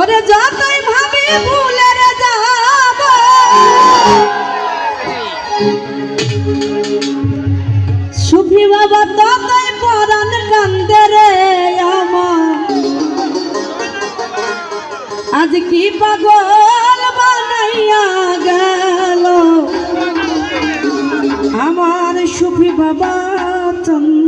ওরে যতই ভাবি ভুলের যাব। সুফি বাবা, ততই পরাণ কান্দে রে আজ কি পাগল বানাইয়া গেল? আমার সুফি বাবা, চন্দ্র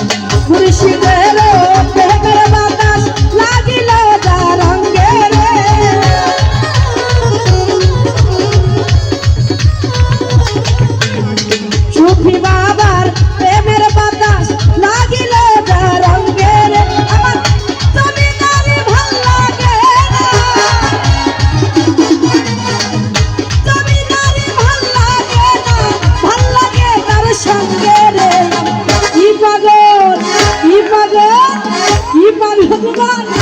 সঙ্গে রে কি পাগল কি